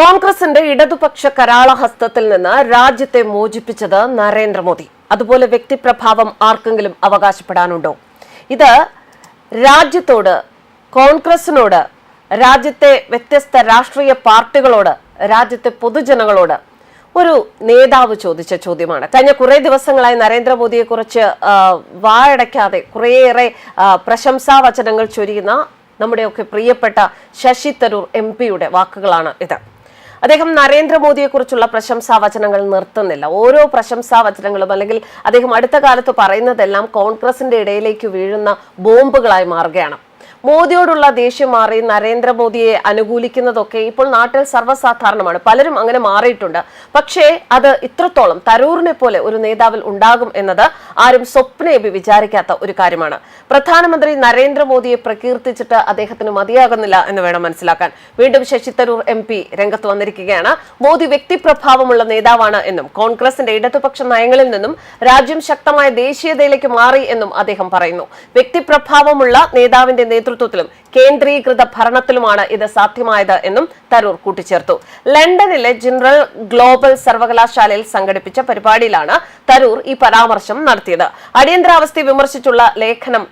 കോൺഗ്രസിന്റെ ഇടതുപക്ഷ കരാള ഹസ്തത്തിൽ നിന്ന് രാജ്യത്തെ മോചിപ്പിച്ചത് നരേന്ദ്രമോദി. അതുപോലെ വ്യക്തിപ്രഭാവം ആർക്കെങ്കിലും അവകാശപ്പെടാനുണ്ടോ? ഇത് രാജ്യത്തോട് കോൺഗ്രസിനോട് രാജ്യത്തെ വ്യത്യസ്ത രാഷ്ട്രീയ പാർട്ടികളോട് രാജ്യത്തെ പൊതുജനങ്ങളോട് ഒരു നേതാവ് ചോദിച്ച ചോദ്യമാണ്. കഴിഞ്ഞ കുറെ ദിവസങ്ങളായി നരേന്ദ്രമോദിയെ കുറിച്ച് വായടയ്ക്കാതെ കുറേയേറെ പ്രശംസാ വചനങ്ങൾ ചൊരിയുന്ന നമ്മുടെയൊക്കെ പ്രിയപ്പെട്ട ശശി തരൂർ എം പിയുടെ വാക്കുകളാണ് ഇത്. അദ്ദേഹം നരേന്ദ്രമോദിയെക്കുറിച്ചുള്ള പ്രശംസാ വചനങ്ങൾ നിർത്തുന്നില്ല. ഓരോ പ്രശംസാ വചനങ്ങളും അല്ലെങ്കിൽ അദ്ദേഹം അടുത്ത കാലത്ത് പറയുന്നതെല്ലാം കോൺഗ്രസിന്റെ ഇടയിലേക്ക് വീഴുന്ന ബോംബുകളായി മാറുകയാണ്. മോദിയോടുള്ള ദേഷ്യം മാറി നരേന്ദ്രമോദിയെ അനുകൂലിക്കുന്നതൊക്കെ ഇപ്പോൾ നാട്ടിൽ സർവസാധാരണമാണ്. പലരും അങ്ങനെ മാറിയിട്ടുണ്ട്. പക്ഷേ അത് ഇത്രത്തോളം തരൂറിനെ പോലെ ഒരു നേതാവിൽ ഉണ്ടാകും എന്നത് ആരും സ്വപ്നേപി വിചാരിക്കാത്ത ഒരു കാര്യമാണ്. പ്രധാനമന്ത്രി നരേന്ദ്രമോദിയെ പ്രകീർത്തിച്ചിട്ട് അദ്ദേഹത്തിന് മതിയാകുന്നില്ല എന്ന് വേണം മനസ്സിലാക്കാൻ. വീണ്ടും ശശി തരൂർ എം പി രംഗത്ത് വന്നിരിക്കുകയാണ്. മോദി വ്യക്തിപ്രഭാവമുള്ള നേതാവാണ് എന്നും കോൺഗ്രസിന്റെ ഇടതുപക്ഷ നയങ്ങളിൽ നിന്നും രാജ്യം ശക്തമായ ദേശീയതയിലേക്ക് മാറി എന്നും അദ്ദേഹം പറയുന്നു. വ്യക്തിപ്രഭാവമുള്ള നേതാവിന്റെ നേതൃത്വത്തിലും കേന്ദ്രീകൃത ഭരണത്തിലുമാണ് ഇത് സാധ്യമായത് എന്നും തരൂർ കൂട്ടിച്ചേർത്തു. ലണ്ടനിലെ ജനറൽ ഗ്ലോബൽ സർവകലാശാലയിൽ സംഘടിപ്പിച്ച പരിപാടിയിലാണ് തരൂർ ഈ പരാമർശം നടത്തിയത്. അടിയന്തരാവസ്ഥയെ വിമർശിച്ചുള്ള ലേഖനം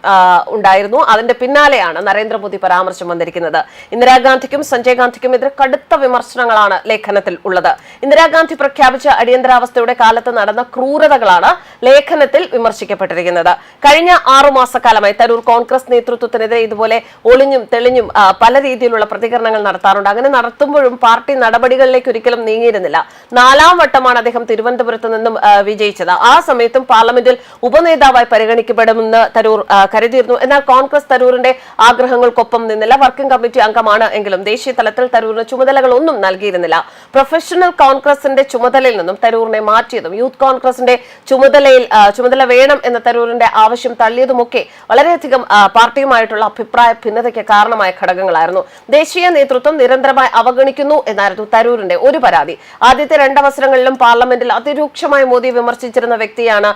ഉണ്ടായിരുന്നു. അതിന്റെ പിന്നാലെയാണ് നരേന്ദ്രമോദി പരാമർശം വന്നിരിക്കുന്നത്. ഇന്ദിരാഗാന്ധിക്കും സഞ്ജയ് ഗാന്ധിക്കും എതിരെ കടുത്ത വിമർശനങ്ങളാണ് ലേഖനത്തിൽ ഉള്ളത്. ഇന്ദിരാഗാന്ധി പ്രഖ്യാപിച്ച അടിയന്തരാവസ്ഥയുടെ കാലത്ത് നടന്ന ക്രൂരതകളാണ് ലേഖനത്തിൽ വിമർശിക്കപ്പെട്ടിരിക്കുന്നത്. കഴിഞ്ഞ ആറു മാസക്കാലമായി തരൂർ കോൺഗ്രസ് നേതൃത്വത്തിനെതിരെ ഇതുപോലെ ഒളിഞ്ഞും തെളിഞ്ഞും പല രീതിയിലുള്ള പ്രതികരണങ്ങൾ നടത്താറുണ്ട്. അങ്ങനെ നടത്തുമ്പോഴും പാർട്ടി നടപടികളിലേക്ക് ഒരിക്കലും നീങ്ങിയിരുന്നില്ല. നാലാം വട്ടമാണ് അദ്ദേഹം തിരുവനന്തപുരത്ത് നിന്നും വിജയിച്ചത്. ആ സമയത്തും പാർലമെന്റിൽ ഉപനേതാവായി പരിഗണിക്കപ്പെടുമെന്ന് തരൂർ കരുതിയിരുന്നു. എന്നാൽ കോൺഗ്രസ് തരൂരിന്റെ ആഗ്രഹങ്ങൾക്കൊപ്പം നിന്നില്ല. വർക്കിംഗ് കമ്മിറ്റി അംഗമാണ് എങ്കിലും ദേശീയ തലത്തിൽ തരൂരിന് ചുമതലകളൊന്നും നൽകിയിരുന്നില്ല. പ്രൊഫഷണൽ കോൺഗ്രസിന്റെ ചുമതലയിൽ നിന്നും തരൂറിനെ മാറ്റിയതും യൂത്ത് കോൺഗ്രസിന്റെ ചുമതലയിൽ ചുമതല വേണം എന്ന തരൂരിന്റെ ആവശ്യം തള്ളിയതുമൊക്കെ വളരെയധികം പാർട്ടിയുമായിട്ടുള്ള അഭിപ്രായ ഭിന്നതയ്ക്ക് കാരണമായ ഘടകങ്ങളായിരുന്നു. ദേശീയ നേതൃത്വം നിരന്തരമായി അവഗണിക്കുന്നു എന്നായിരുന്നു തരൂരിന്റെ ഒരു പരാതി. ആദ്യത്തെ രണ്ടവസരങ്ങളിലും പാർലമെന്റിൽ അതിരൂക്ഷമായി മോദി വിമർശിച്ചിരുന്ന വ്യക്തിയാണ്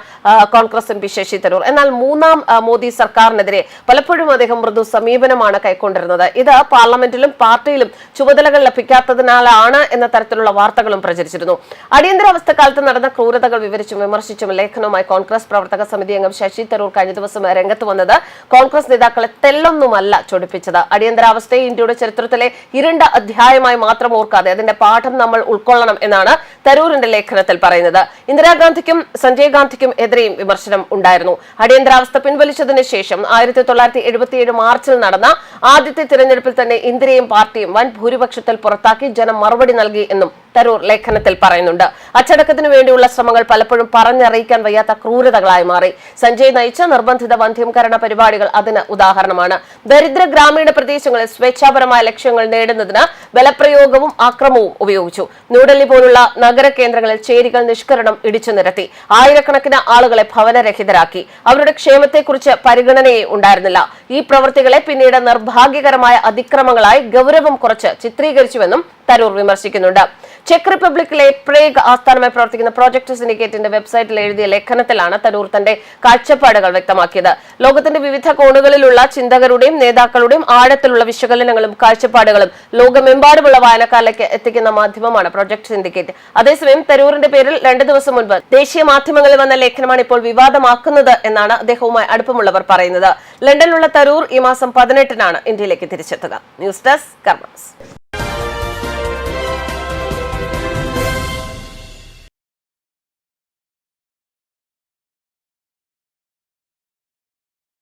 കോൺഗ്രസ് എം പി ശശി തരൂർ. എന്നാൽ മൂന്നാം മോദി സർക്കാരിനെതിരെ പലപ്പോഴും അദ്ദേഹം മൃദു സമീപനമാണ് കൈക്കൊണ്ടിരുന്നത്. ഇത് പാർലമെന്റിലും പാർട്ടിയിലും ചുമതലകൾ ലഭിക്കാത്തതിനാലാണ് എന്ന തരത്തിലുള്ള വാർത്തകളും പ്രചരിച്ചിരുന്നു. അടിയന്തരാവസ്ഥ കാലത്ത് നടന്ന ക്രൂരതകൾ വിവരിച്ചും വിമർശിച്ചും ലേഖനവുമായി കോൺഗ്രസ് പ്രവർത്തക സമിതി അംഗം ശശി തരൂർ കഴിഞ്ഞ ദിവസം രംഗത്ത് വന്നത് കോൺഗ്രസ് നേതാക്കളെ തെല്ലൊന്നുമല്ല ചൊടിപ്പിച്ചത് അടിയന്തരാവസ്ഥയെ ഇന്ത്യയുടെ ചരിത്രത്തിലെ ഇരുണ്ട അധ്യായമായി മാത്രം ഓർക്കാതെ അതിന്റെ പാഠം നമ്മൾ ഉൾക്കൊള്ളണം എന്നാണ് തരൂരിന്റെ ലേഖനത്തിൽ പറയുന്നത്. ഇന്ദിരാഗാന്ധിക്കും സഞ്ജയ് ഗാന്ധിക്കും എതിരെയും വിമർശനം ഉണ്ടായിരുന്നു. അടിയന്തരാവസ്ഥ പിൻവലിച്ചതിന് ശേഷം ആയിരത്തി തൊള്ളായിരത്തി എഴുപത്തിയേഴ് മാർച്ചിൽ നടന്ന ആദ്യത്തെ തിരഞ്ഞെടുപ്പിൽ തന്നെ ഇന്ദിരയും പാർട്ടിയും വൻ ഭൂരിപക്ഷത്തിൽ പുറത്താക്കി ജനം മറുപടി നൽകി എന്നും തരൂർ ലേഖനത്തിൽ പറയുന്നുണ്ട്. അച്ചടക്കത്തിന് വേണ്ടിയുള്ള ശ്രമങ്ങൾ പലപ്പോഴും പറഞ്ഞറിയിക്കാൻ വയ്യാത്ത ക്രൂരതകളായി മാറി. സഞ്ജയ് നയിച്ച നിർബന്ധിത വന്ധ്യംകരണ പരിപാടികൾ അതിന് ഉദാഹരണമാണ്. ദരിദ്ര ഗ്രാമീണ പ്രദേശങ്ങളിൽ സ്വേച്ഛാപരമായ ലക്ഷ്യങ്ങൾ നേടുന്നതിന് ബലപ്രയോഗവും ആക്രമവും ഉപയോഗിച്ചു. ന്യൂഡൽഹി പോലുള്ള നഗര കേന്ദ്രങ്ങളിൽ ചേരികൾ നിഷ്കരണം ഇടിച്ചു നിരത്തി. ആയിരക്കണക്കിന് ആളുകളെ ഭവനരഹിതരാക്കി. അവരുടെ ക്ഷേമത്തെക്കുറിച്ച് പരിഗണനയെ ഉണ്ടായിരുന്നില്ല. ഈ പ്രവൃത്തികളെ പിന്നീട് നിർഭാഗ്യകരമായ അതിക്രമങ്ങളായി ഗൗരവം കുറച്ച് ചിത്രീകരിച്ചുവെന്നും തരൂർ വിമർശിക്കുന്നുണ്ട്. ചെക്ക് റിപ്പബ്ലിക്കിലെ പ്രേഗ് ആസ്ഥാനമായി പ്രവർത്തിക്കുന്ന പ്രോജക്ട് സിൻഡിക്കേറ്റിന്റെ വെബ്സൈറ്റിൽ എഴുതിയ ലേഖനത്തിലാണ് തരൂർ തന്റെ കാഴ്ചപ്പാടുകൾ വ്യക്തമാക്കിയത്. ലോകത്തിന്റെ വിവിധ കോണുകളിലുള്ള ചിന്തകരുടെയും നേതാക്കളുടെയും ആഴത്തിലുള്ള വിശകലനങ്ങളും കാഴ്ചപ്പാടുകളും ലോകമെമ്പാടുമുള്ള വായനക്കാരിലേക്ക് എത്തിക്കുന്ന മാധ്യമമാണ് പ്രോജക്ട് സിൻഡിക്കേറ്റ് അതേസമയം തരൂറിന്റെ പേരിൽ രണ്ടു ദിവസം മുൻപ് ദേശീയ മാധ്യമങ്ങളിൽ വന്ന ലേഖനമാണ് ഇപ്പോൾ വിവാദമാക്കുന്നത് എന്നാണ് അദ്ദേഹവുമായി അടുപ്പമുള്ളവർ പറയുന്നത്. ലണ്ടനിലുള്ള തരൂർ ഈ മാസം പതിനെട്ടിനാണ് ഇന്ത്യയിലേക്ക് തിരിച്ചെത്തുക. News desk karmas